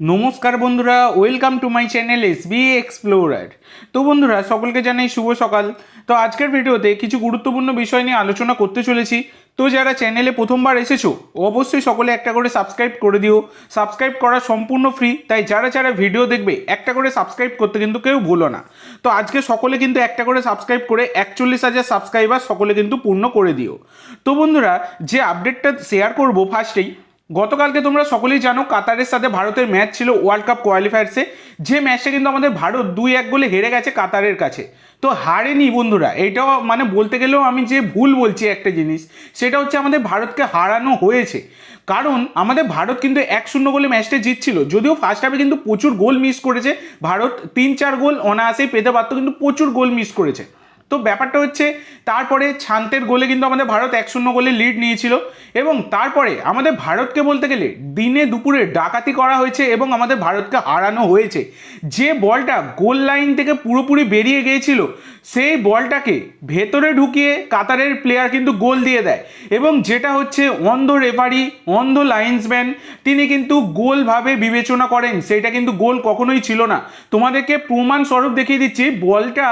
নমস্কার বন্ধুরা welcome to my channel S B explorer তো বন্ধুরা, সকলকে জানাই শুভ সকাল। তো আজকের ভিডিওতে কিছু গুরুত্বপূর্ণ বিষয় নিয়ে আলোচনা করতে চলেছি। তো যারা চ্যানেলে প্রথমবার এসেছ, অবশ্যই সকলে একটা করে সাবস্ক্রাইব করে দিও। সাবস্ক্রাইব করা সম্পূর্ণ ফ্রি তাই যারা যারা ভিডিও দেখবে, একটা করে সাবস্ক্রাইব করতে কিন্তু কেউ ভুলো না। তো আজকে সকলে কিন্তু একটা করে সাবস্ক্রাইব করে একচল্লিশ হাজার সাবস্ক্রাইবার সকলে কিন্তু পূর্ণ করে দিও। তো বন্ধুরা, যে আপডেটটা শেয়ার করব ফার্স্টেই গতকালকে তোমরা সকলেই জানো কাতারের সাথে ভারতের ম্যাচ ছিল ওয়ার্ল্ড কাপ কোয়ালিফায়ার্সে যে ম্যাচটা কিন্তু আমাদের ভারত দুই এক গোলে হেরে গেছে কাতারের কাছে। তো হারেনি বন্ধুরা, এটাও মানে বলতে গেলেও আমি যে ভুল বলছি একটা জিনিস, সেটা হচ্ছে আমাদের ভারতকে হারানো হয়েছে। কারণ আমাদের ভারত কিন্তু এক শূন্য গোলে ম্যাচটা জিতছিল, যদিও ফার্স্ট হাফে কিন্তু প্রচুর গোল মিস করেছে। ভারত তিন চার গোল অনায়াসেই পেতে পারতো কিন্তু প্রচুর গোল মিস করেছে। তো ব্যাপারটা হচ্ছে, তারপরে ছান্তের গোলে কিন্তু আমাদের ভারত এক শূন্য গোলে লিড নিয়েছিল এবং তারপরে আমাদের ভারতকে বলতে গেলে দিনে দুপুরে ডাকাতি করা হয়েছে এবং আমাদের ভারতকে হারানো হয়েছে। যে বলটা গোল লাইন থেকে পুরোপুরি বেরিয়ে গিয়েছিল, সেই বলটাকে ভেতরে ঢুকিয়ে কাতারের প্লেয়ার কিন্তু গোল দিয়ে দেয় এবং যেটা হচ্ছে অন্ধ রেফারি অন্ধ লাইন্সম্যান তিনি কিন্তু গোলভাবে বিবেচনা করেন সেটা কিন্তু গোল কখনোই ছিল না। তোমাদেরকে প্রমাণ স্বরূপ দেখিয়ে দিচ্ছি, বলটা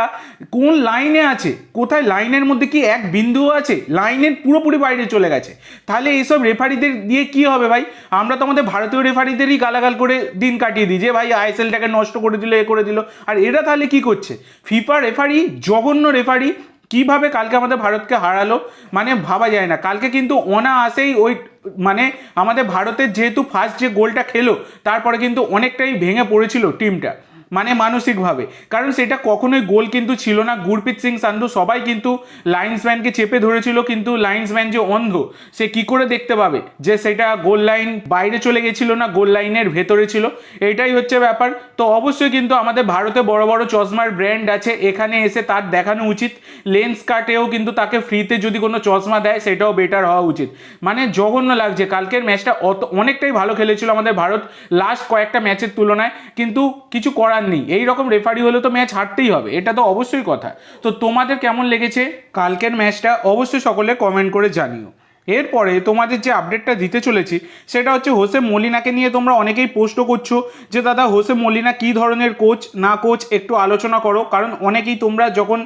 কোন লাইনে আছে? কোথায় লাইনের মধ্যে কি এক বিন্দুও আছে? লাইনের পুরোপুরি বাইরে চলে গেছে। তাহলে এইসব রেফারিদের দিয়ে কি হবে ভাই? আমরা তো আমাদের ভারতীয় রেফারিদেরই গালাগাল করে দিন কাটিয়ে দিই যে, ভাই, আইএসএলটাকে নষ্ট করে দিল, এ করে দিল। আর এরা তাহলে কি করছে? ফিফা রেফারি, জঘন্য রেফারি, কীভাবে কালকে আমাদের ভারতকে হারালো? মানে ভাবা যায় না। কালকে কিন্তু অনায়াসেই ওই মানে আমাদের ভারতের যেহেতু ফার্স্ট যে গোলটা খেলো, তারপরে কিন্তু অনেকটাই ভেঙে পড়েছিল টিমটা মানে মানসিকভাবে। কারণ সেটা কখনোই গোল কিন্তু ছিল না। গুরপ্রীত সিং সান্ধু সবাই কিন্তু লাইন্সম্যানকে চেপে ধরেছিল, কিন্তু লাইন্সম্যান যে অন্ধ, সে কি করে দেখতে পাবে? যে সেটা গোল লাইন বাইরে চলে গেছিল না গোল লাইনের ভেতরে ছিল। এটাই হচ্ছে ব্যাপার। তো অবশ্যই কিন্তু আমাদের ভারতে বড় বড় চশমার ব্র্যান্ড আছে। এখানে এসে তার দেখানো উচিত। লেন্স কাটেও কিন্তু তাকে ফ্রিতে যদি কোনো চশমা দেয়, সেটাও বেটার হওয়া উচিত। মানে জঘন্য লাগছে। কালকের ম্যাচটা অত অনেকটাই ভালো খেলেছিল আমাদের ভারত। লাস্ট কয়েকটা ম্যাচের তুলনায়। কিন্তু কিছু করার নেই। এই রকম রেফারি হলে তো ম্যাচ হারতেই হবে, এটা তো অবশ্যই কথা। তো তোমাদের কেমন লেগেছে কালকের ম্যাচটা অবশ্যই সকলে কমেন্ট করে জানিও। এরপরে তোমাদের যে আপডেটটা দিতে চলেছি, সেটা হচ্ছে হোসে মলিনাকে নিয়ে তোমরা অনেকেই পোস্টও করছ যে, দাদা, হোসে মলিনা কী ধরনের কোচ না কোচ একটু আলোচনা করো। কারণ অনেকেই তোমরা যখন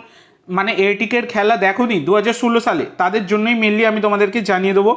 মানে এটিকের খেলা দেখো নি দু সালে, তাদের জন্যই মেনলি আমি তোমাদেরকে জানিয়ে দেবো।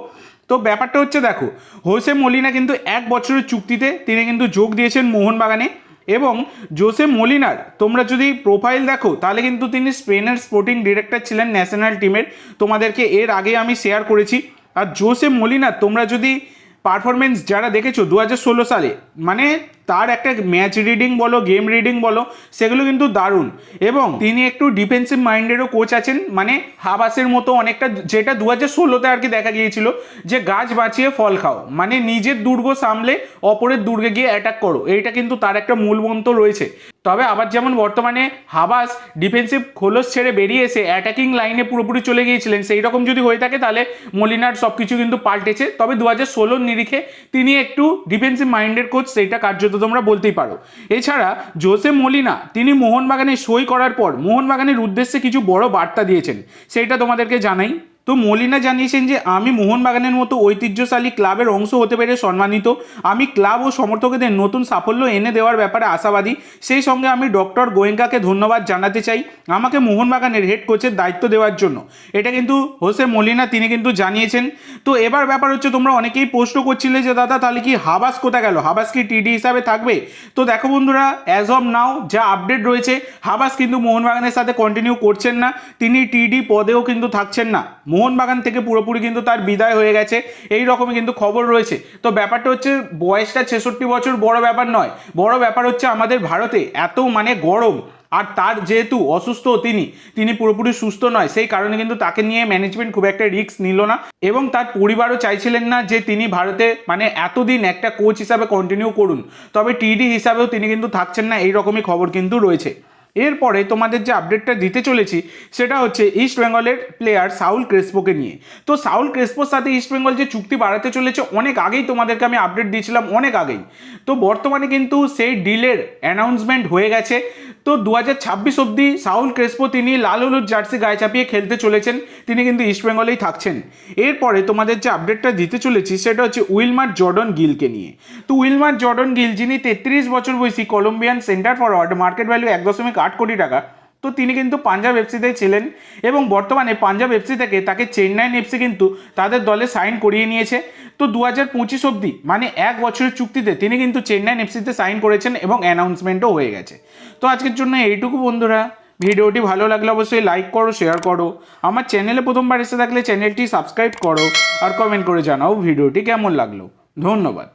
তো ব্যাপারটা হচ্ছে, দেখো, হোসে মলিনা কিন্তু এক বছরের চুক্তিতে তিনি কিন্তু যোগ দিয়েছেন মোহনবাগানে। এবং জোসে মলিনার তোমরা যদি প্রোফাইল দেখো, তাহলে কিন্তু তিনি স্পেনের স্পোর্টিং ডিরেক্টর ছিলেন ন্যাশনাল টিমের তোমাদেরকে এর আগে আমি শেয়ার করেছি। আর জোসে মলিনার তোমরা যদি পারফরমেন্স যারা দেখেছ দু হাজার ষোলো সালে মানে তার একটা ম্যাচ রিডিং বলো গেম রিডিং বলো, সেগুলো কিন্তু দারুণ। এবং তিনি একটু ডিফেন্সিভ মাইন্ডেরও কোচ আছেন মানে হাবাসের মতো অনেকটা, যেটা দু হাজার ষোলোতে আর কি দেখা গিয়েছিল, যে গাছ বাঁচিয়ে ফল খাও মানে নিজের দুর্গ সামলে অপরের দুর্গে গিয়ে অ্যাটাক করো, এইটা কিন্তু তার একটা মূল মন্ত্র রয়েছে। তবে আবার যেমন বর্তমানে হাবাস ডিফেন্সিভ খোলস ছেড়ে বেরিয়ে এসে অ্যাটাকিং লাইনে পুরোপুরি চলে গিয়েছিলেন, সেই রকম যদি হয়ে থাকে তাহলে মলিনার সব কিছু কিন্তু পাল্টেছে। তবে দু হাজার ষোলোর নিরিখে তিনি একটু ডিফেন্সিভ মাইন্ডের কোচ সেইটা কার্যত তোমরা বলতেই পারো। এছাড়া জোসে মলিনা, তিনি মোহনবাগানে সই করার পর মোহনবাগানের উদ্দেশ্যে কিছু বড় বার্তা দিয়েছেন। সেইটা তোমাদেরকে জানাই। তো মলিনা জানিয়েছেন যে, আমি মোহনবাগানের মতো ঐতিহ্যশালী ক্লাবের অংশ হতে পেরে সম্মানিত। আমি ক্লাব ও সমর্থকদের নতুন সাফল্য এনে দেওয়ার ব্যাপারে আশাবাদী। সেই সঙ্গে আমি ডক্টর গোয়েঙ্কাকে ধন্যবাদ জানাতে চাই। আমাকে মোহনবাগানের হেড কোচের দায়িত্ব দেওয়ার জন্য। এটা কিন্তু হোসে মলিনা, তিনি কিন্তু জানিয়েছেন। তো এবার ব্যাপার হচ্ছে, তোমরা অনেকেই প্রশ্ন করছিলে যে, দাদা, তাহলে কি হাবাস কোথায় গেল? হাবাস কি টিডি হিসাবে থাকবে? তো দেখো বন্ধুরা অ্যাজ অফ নাও যা আপডেট রয়েছে, হাবাস কিন্তু মোহনবাগানের সাথে কন্টিনিউ করছেন না। তিনি টিডি পদেও কিন্তু থাকছেন না। মোহনবাগান থেকে পুরোপুরি কিন্তু তার বিদায় হয়ে গেছে। এই রকমই কিন্তু খবর রয়েছে। তো ব্যাপারটা হচ্ছে, বয়সটা ছেষট্টি বছর বড় ব্যাপার নয়। বড় ব্যাপার হচ্ছে আমাদের ভারতে এত মানে গরম, আর তার যেহেতু অসুস্থ তিনি তিনি পুরোপুরি সুস্থ নয়। সেই কারণে কিন্তু তাকে নিয়ে ম্যানেজমেন্ট খুব একটা রিস্ক নিল না। এবং তার পরিবারও চাইছিলেন না যে তিনি ভারতে মানে এতদিন একটা কোচ হিসাবে কন্টিনিউ করুন। তবে টিডি হিসাবেও তিনি কিন্তু থাকছেন না। এই রকমই খবর কিন্তু রয়েছে। এরপরে তোমাদের যে আপডেটটা দিতে চলেছি, সেটা হচ্ছে ইস্ট বেঙ্গলের প্লেয়ার সাউল ক্রেসপোকে নিয়ে। তো সাউল ক্রেসপোর সাথে ইস্ট বেঙ্গল যে চুক্তি বাড়াতে চলেছে, অনেক আগেই তোমাদেরকে আমি আপডেট দিয়েছিলাম, অনেক আগেই। তো বর্তমানে কিন্তু সেই ডিলের অ্যানাউন্সমেন্ট হয়ে গেছে। তো দু হাজার ছাব্বিশ অব্দি সাউল ক্রেসপো তিনি লাল হলুদ জার্সি গায়ে চাপিয়ে খেলতে চলেছেন। তিনি কিন্তু ইস্টবেঙ্গলেই থাকছেন। এরপরে তোমাদের যে আপডেটটা দিতে চলেছি, সেটা হচ্ছে উইলমার জর্ডন গিলকে নিয়ে। তো উইলমার জর্ডন গিল, যিনি তেত্রিশ বছর বয়সী Colombian centre forward market value এক দশমিক আট কোটি টাকা তো তিনি কিন্তু পাঞ্জাব এফসিতে ছিলেন এবং বর্তমানে পাঞ্জাব এফসি থেকে তাকে চেন্নাইন এফসি কিন্তু তাদের দলে সাইন করিয়ে নিয়েছে। তো দু হাজার পঁচিশ অব্দি মানে এক বছরের চুক্তিতে তিনি কিন্তু চেন্নাইন এফসিতে সাইন করেছেন এবং অ্যানাউন্সমেন্টও হয়ে গেছে। তো আজকের জন্য এইটুকু বন্ধুরা। ভিডিওটি ভালো লাগলে অবশ্যই লাইক করো শেয়ার করো। আমার চ্যানেলে প্রথমবার এসে থাকলে চ্যানেলটি সাবস্ক্রাইব করো আর কমেন্ট করে জানাও ভিডিওটি কেমন লাগল। ধন্যবাদ।